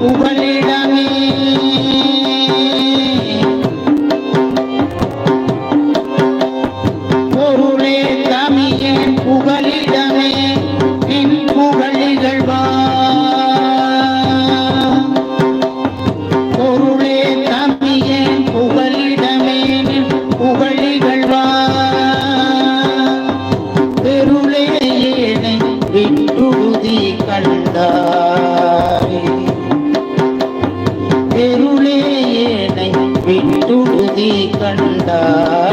புகலிடமே பொருளே தமியன் புகலிடமே நின் புகழிகழ்வா பொருளே தமியன் புகலிடமே நின் புகழிகழ்வா பெருளே ஏனை விட்டுடுதி கண்டாய் விட்டுடுதி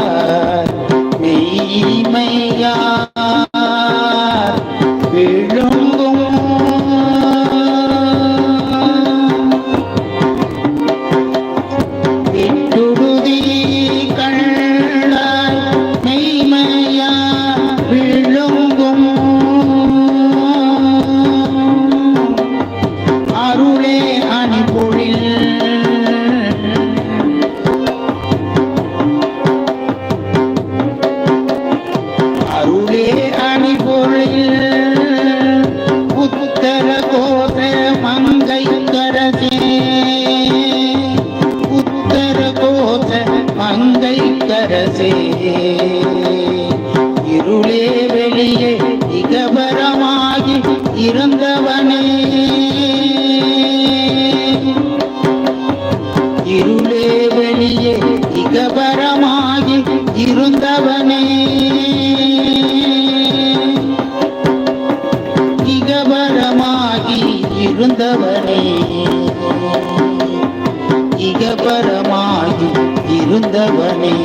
மங்கை உத்தர கோத மங்கை கரசே. இருளே வெளியே இகபரமாகி இருந்தவனே. இருளே வெளியே இகபரமாகி இருந்தவனே. இருந்தவனே. இகபரமாகி இருந்தவனே.